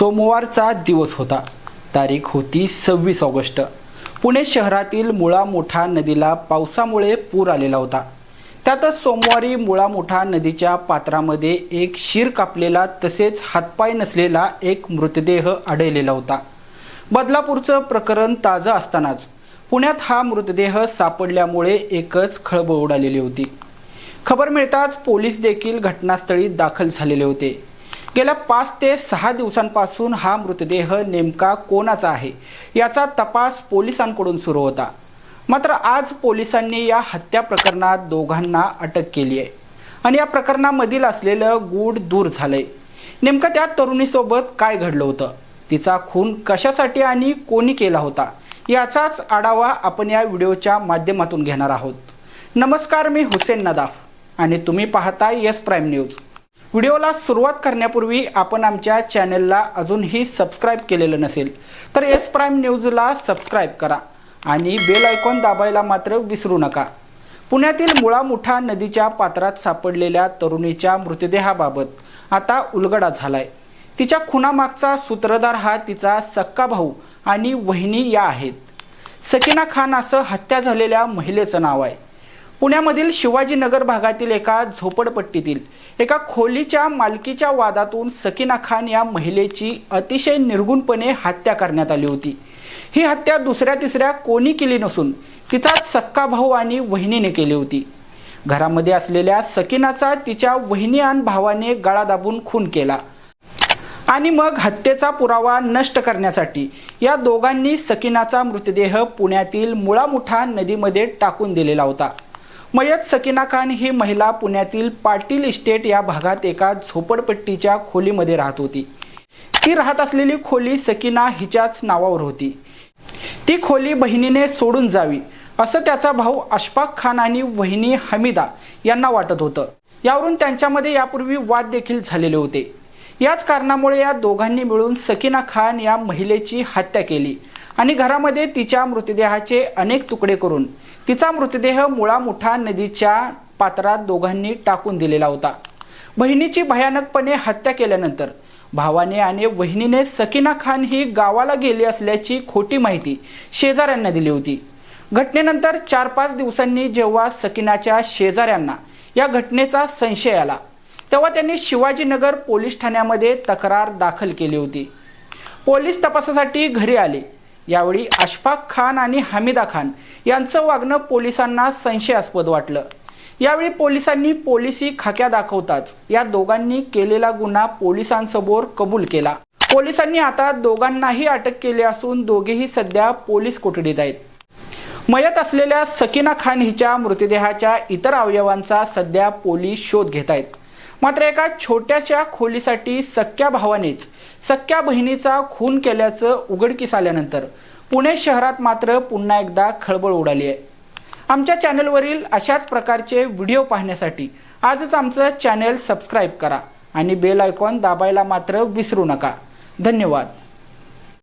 सोमवारचा दिवस होता. तारीख होती सव्वीस ऑगस्ट. पुणे शहरातील मुळा मोठा नदीला पावसामुळे पूर आलेला होता. त्यातच सोमवारी मुळा मोठा नदीच्या पात्रामध्ये एक शिर कापलेला तसेच हातपाय नसलेला एक मृतदेह आढळलेला होता. बदलापूरचं प्रकरण ताजं असतानाच पुण्यात हा मृतदेह सापडल्यामुळे एकच खळबळ उडालेली होती. खबर मिळताच पोलीस देखील घटनास्थळी दाखल झालेले होते. गेल्या पाच ते सहा दिवसांपासून हा मृतदेह नेमका कोणाचा आहे याचा तपास पोलिसांकडून सुरू होता. मात्र आज पोलिसांनी या हत्या प्रकरणात दोघांना अटक केली आहे आणि या प्रकरणामधील असलेलं गूढ दूर झालंय. नेमकं त्या तरुणीसोबत काय घडलं होतं? तिचा खून कशासाठी आणि कोणी केला होता? याचाच आढावा आपण या व्हिडिओच्या माध्यमातून घेणार आहोत. नमस्कार मी हुसेन नदाफ आणि तुम्ही पाहता यस प्राईम न्यूज. व्हिडिओला सुरुवात करण्यापूर्वी आपण आमच्या चॅनलला अजूनही सबस्क्राईब केलेलं नसेल तर एस प्राईम न्यूजला सबस्क्राईब करा आणि बेल आयकॉन दाबायला मात्र विसरू नका. पुण्यातील मुळा मुठा नदीच्या पात्रात सापडलेल्या तरुणीच्या मृतदेहाबाबत आता उलगडा झालाय. तिच्या खुनामागचा सूत्रधार हा तिचा सक्का भाऊ आणि वहिनी या आहेत. सकीना खान असं हत्या झालेल्या महिलेचं नाव आहे. पुण्यामधील शिवाजीनगर भागातील एका झोपडपट्टीतील एका खोलीच्या मालकीच्या वादातून सकिना खान या महिलेची अतिशय निर्गुणपणे हत्या करण्यात आली होती. ही हत्या दुसऱ्या तिसऱ्या कोणी केली नसून तिचा सक्का भाऊ आणि वहिनीने केली होती. घरामध्ये असलेल्या सकिनाचा तिच्या वहिनी आणि भावाने गळा दाबून खून केला. आणि मग हत्येचा पुरावा नष्ट करण्यासाठी या दोघांनी सकिनाचा मृतदेह पुण्यातील मुळामुठा नदीमध्ये टाकून दिलेला होता. मयत सकिना खान ही महिला पुण्यातील पाटील इस्टेट या भागात एका झोपडपट्टीच्या खोलीमध्ये राहत होती. ती राहत असलेली खोली सकिना हिच्याच नावावर होती. ती खोली बहिणीने सोडून जावी असं त्याचा भाऊ अशफाक खान आणि वहिनी हमीदा यांना वाटत होतं. यावरून त्यांच्यामध्ये यापूर्वी वाद देखील झालेले होते. याच कारणामुळे या दोघांनी मिळून सकिना खान या महिलेची हत्या केली. आणि घरामध्ये तिच्या मृतदेहाचे अनेक तुकडे करून तिचा मृतदेह मुळामुठा नदीच्या पात्रात दोघांनी टाकून दिलेला होता. बहिणीची भयानकपणे हत्या केल्यानंतर भावाने आणि वहिनीने सकिना खान ही गावाला गेली असल्याची खोटी माहिती शेजाऱ्यांना दिली होती. घटनेनंतर चार पाच दिवसांनी जेव्हा सकिनाच्या शेजाऱ्यांना या घटनेचा संशय आला तेव्हा त्यांनी शिवाजीनगर पोलीस ठाण्यामध्ये तक्रार दाखल केली होती. पोलीस तपासासाठी घरी आले. यावेळी अशफाक खान आणि हमीदा खान यांचं वागणं पोलिसांना संशयास्पद वाटलं. यावेळी पोलिसांनी पोलिसी खाक्या दाखवताच या दोघांनी केलेला गुन्हा पोलिसांसमोर कबूल केला. पोलिसांनी आता दोघांनाही अटक केली असून दोघेही सध्या पोलीस कोठडीत आहेत. मयत असलेल्या सकिना खान हिच्या मृतदेहाच्या इतर अवयवांचा सध्या पोलीस शोध घेत आहेत. मात्र एका छोट्याशा खोलीसाठी सख्या भावानेच सख्या बहिणीचा खून केल्याचं उघडकीस आल्यानंतर पुणे शहरात मात्र पुन्हा एकदा खळबळ उडाली आहे. आमच्या चॅनलवरील अशाच प्रकारचे व्हिडिओ पाहण्यासाठी आजच आमचं चॅनल सबस्क्राईब करा आणि बेल आयकॉन दाबायला मात्र विसरू नका. धन्यवाद.